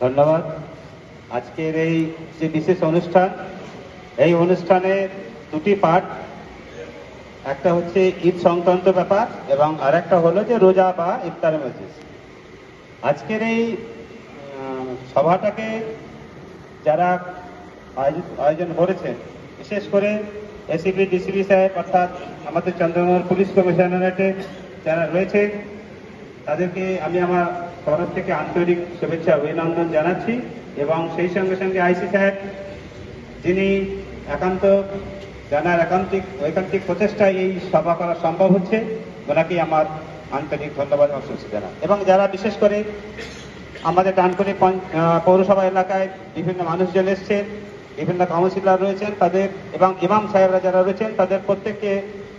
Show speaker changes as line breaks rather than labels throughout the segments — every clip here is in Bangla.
ধন্যবাদ। আজকের এই যে বিশেষ অনুষ্ঠান, এই অনুষ্ঠানে দুটি পার্ট একটা হচ্ছে ঈদ সংক্রান্ত ব্যাপার এবং আরেকটা হলো যে রোজা বা ইফতার মজলিস। আজকের এই সভাটাকে যারা আয়োজ- আয়োজন করেছেন, বিশেষ করে এসিপি, ডিসিপি সাহেব অর্থাৎ আমাদের চন্দ্রনগর পুলিশ কমিশনারেটে যারা রয়েছে তাদেরকে আমি আমার তরফ থেকে আন্তরিক শুভেচ্ছা, অভিনন্দন জানাচ্ছি এবং সেই সঙ্গে সঙ্গে আইসি সাহেব, যিনি একান্ত, জানার একান্তিক, ঐকান্তিক প্রচেষ্টায় এই সভা করা সম্ভব হচ্ছে, ওনাকে আমার আন্তরিক ধন্যবাদ এবং জানাই। এবং যারা বিশেষ করে আমাদের ডানকুনি পৌরসভা এলাকায় বিভিন্ন মানুষজন এসছেন, বিভিন্ন কাউন্সিলর রয়েছেন, তাদের এবং ইমাম সাহেবরা যারা রয়েছেন, তাদের প্রত্যেককে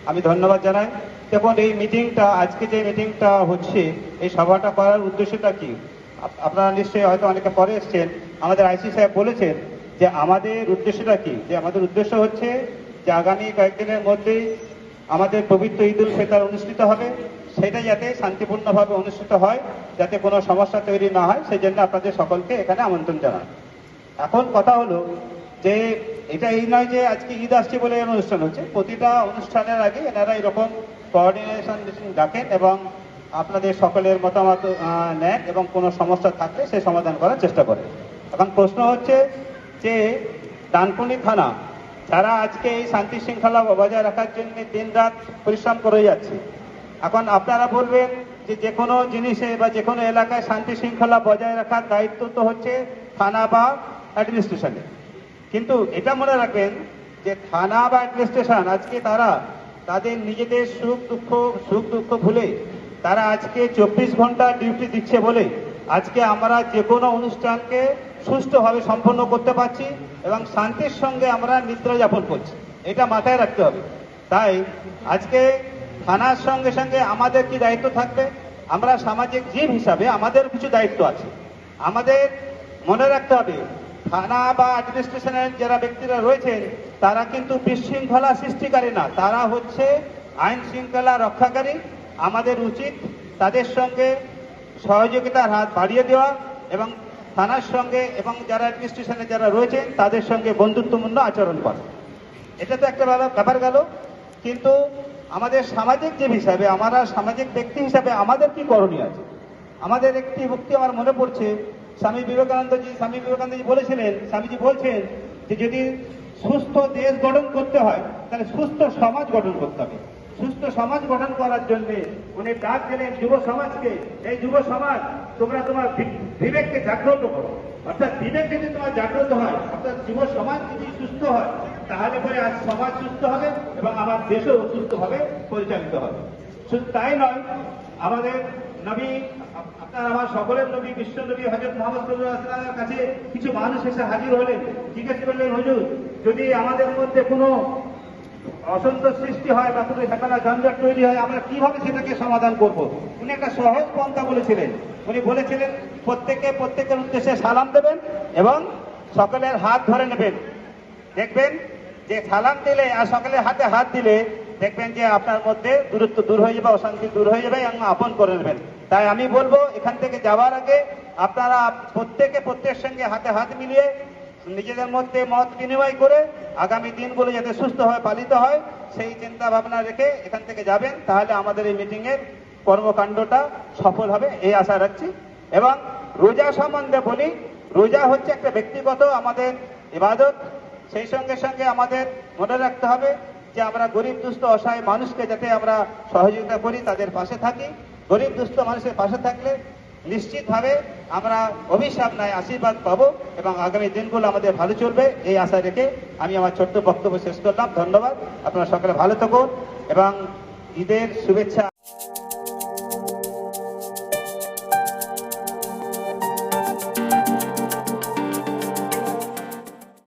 আমি ধন্যবাদ জানাই। দেখুন এই মিটিংটা আজকে যে মিটিংটা হচ্ছে, এই সভাটা করার উদ্দেশ্যটা কি? আপ- আপনারা নিশ্চয়ই হয়তো অনেকে পরে এসছেন। আমাদের আইসি সাহেব বলেছেন যে আমাদের উদ্দেশ্যটা কি? যে আমাদের উদ্দেশ্য হচ্ছে যে আগামী কয়েকদিনের মধ্যেই আমাদের পবিত্র ঈদ উল ফিতর অনুষ্ঠিত হবে। সেটা যাতে শান্তিপূর্ণভাবে অনুষ্ঠিত হয়, যাতে কোনো সমস্যা তৈরি না হয় সেই জন্য আপনাদের সকলকে এখানে আমন্ত্রণ জানান এখন কথা হলো যে এটা এই নয় যে আজকে ঈদ আসছে বলে অনুষ্ঠান হচ্ছে। প্রতিটা অনুষ্ঠানের আগে এনারা এরকম কোঅর্ডিনেশন ডাকেন এবং আপনাদের সকলের মতামত নেন এবং কোনো সমস্যা থাকলে সে সমাধান করার চেষ্টা করেন। এখন প্রশ্ন হচ্ছে যে, ডানকুনি থানা, যারা আজকে এই শান্তি শৃঙ্খলা বজায় রাখার জন্য দিন রাত পরিশ্রম করে যাচ্ছে, এখন আপনারা বলবেন যে যে কোনো জিনিসে বা যে কোনো এলাকায় শান্তি শৃঙ্খলা বজায় রাখার দায়িত্ব তো হচ্ছে থানা বা অ্যাডমিনিস্ট্রেশনে কিন্তু এটা মনে রাখবেন যে থানা বা অ্যাডমিনিস্ট্রেশন আজকে তারা তাদের নিজেদের সুখ দুঃখ সুখ দুঃখ ভুলে তারা আজকে চব্বিশ ঘণ্টা ডিউটি দিচ্ছে বলে আজকে আমরা যে কোনো অনুষ্ঠানকে সুষ্ঠুভাবে সম্পন্ন করতে পারছি এবং শান্তির সঙ্গে আমরা নিদ্রা যাপন করছি। এটা মাথায় রাখতে হবে। তাই আজকে থানার সঙ্গে সঙ্গে আমাদের কি দায়িত্ব থাকবে? আমরা সামাজিক জীব হিসাবে আমাদের কিছু দায়িত্ব আছে। আমাদের মনে রাখতে হবে থানা বা অ্যাডমিনিস্ট্রেশনের যারা ব্যক্তিরা রয়েছেন তারা কিন্তু বিশৃঙ্খলা সৃষ্টিকারী না। তারা হচ্ছে আইন শৃঙ্খলা রক্ষাকারী। আমাদের উচিত তাদের সঙ্গে সহযোগিতার হাত বাড়িয়ে দেওয়া এবং থানার সঙ্গে এবং যারা অ্যাডমিনিস্ট্রেশনে যারা রয়েছেন তাদের সঙ্গে বন্ধুত্বপূর্ণ আচরণ করা। এটা তো একটা ব্যাপার- ব্যাপার গেল। কিন্তু আমাদের সামাজিক যে হিসাবে, আমরা সামাজিক ব্যক্তি হিসাবে আমাদের কি করণীয় আছে? আমাদের একটি মুক্তি আমার মনে পড়ছে স্বামী বিবেকানন্দজি স্বামী বিবেকানন্দজি বলেছিলেন, স্বামীজি বলছেন যে যদি সুস্থ দেশ গঠন করতে হয়, তাহলে সুস্থ সমাজ গঠন করতে হবে। সুস্থ সমাজ গঠন করার জন্য উনি ডাক দিলেন যুব সমাজকে, এই যুব সমাজ, তোমরা তোমার বিবেককে জাগ্রত করো। অর্থাৎ বিবেক যদি তোমার জাগ্রত হয়, অর্থাৎ যুব সমাজ যদি সুস্থ হয়, তাহলে পরে আজ সমাজ সুস্থ হবে এবং আমার দেশও সুস্থভাবে পরিচালিত হবে। শুধু তাই নয়, আমাদের নবী, আপনার আমার সকলের নবী, বিশ্ব নবী হজরত মোহাম্মদ সাল্লামের কাছে কিছু মানুষ এসে হাজির হলেন। জিজ্ঞেস করলেন, হুজুর, যদি আমাদের মধ্যে কোনো অসন্তোষ সৃষ্টি হয় বা কোনো ঝামেলা ঝঞ্ঝাট তৈরি হয়, আমরা কীভাবে সেটাকে সমাধান করব? উনি একটা সহজ পন্থা বলেছিলেন। উনি বলেছিলেন প্রত্যেকে প্রত্যেকের উদ্দেশ্যে সালাম দেবেন এবং সকলের হাত ধরে নেবেন। দেখবেন যে সালাম দিলে আর সকলের হাতে হাত দিলে দেখবেন যে আপনার মধ্যে দূরত্ব দূর হয়ে যাবে, অশান্তি দূর হয়ে যাবে এবং আপন করে নেবেন। তাই আমি বলব, এখান থেকে যাওয়ার আগে আপনারা প্রত্যেকে, প্রত্যেকের সঙ্গে হাতে হাত মিলিয়ে নিজেদের মধ্যে মত বিনিময় করে আগামী দিনগুলো যাতে সুস্থভাবে পালিত হয়, সেই চিন্তা ভাবনা রেখে এখান থেকে যাবেন। তাহলে আমাদের এই মিটিং এর কর্মকাণ্ডটা সফল হবে, এই আশা রাখছি। এবং রোজা সম্বন্ধে বলি, রোজা হচ্ছে একটা ব্যক্তিগত আমাদের ইবাদত। সেই সঙ্গে সঙ্গে আমাদের মনে রাখতে হবে যে আমরা গরিব, দুস্থ, অসহায় মানুষকে যাতে আমরা সহযোগিতা করি, তাদের পাশে থাকি। গরিব, দুস্থ মানুষের পাশে থাকলে নিশ্চিতভাবে আমরা অভিশাপ নয় আশীর্বাদ পাবো এবং আগামী দিনগুলো আমাদের ভালো চলবে। এই আশা রেখে আমি আমার ছোট্ট বক্তব্য শেষ করলাম। ধন্যবাদ। আপনারা সকলে ভালো থাকুন এবং ঈদের শুভেচ্ছা।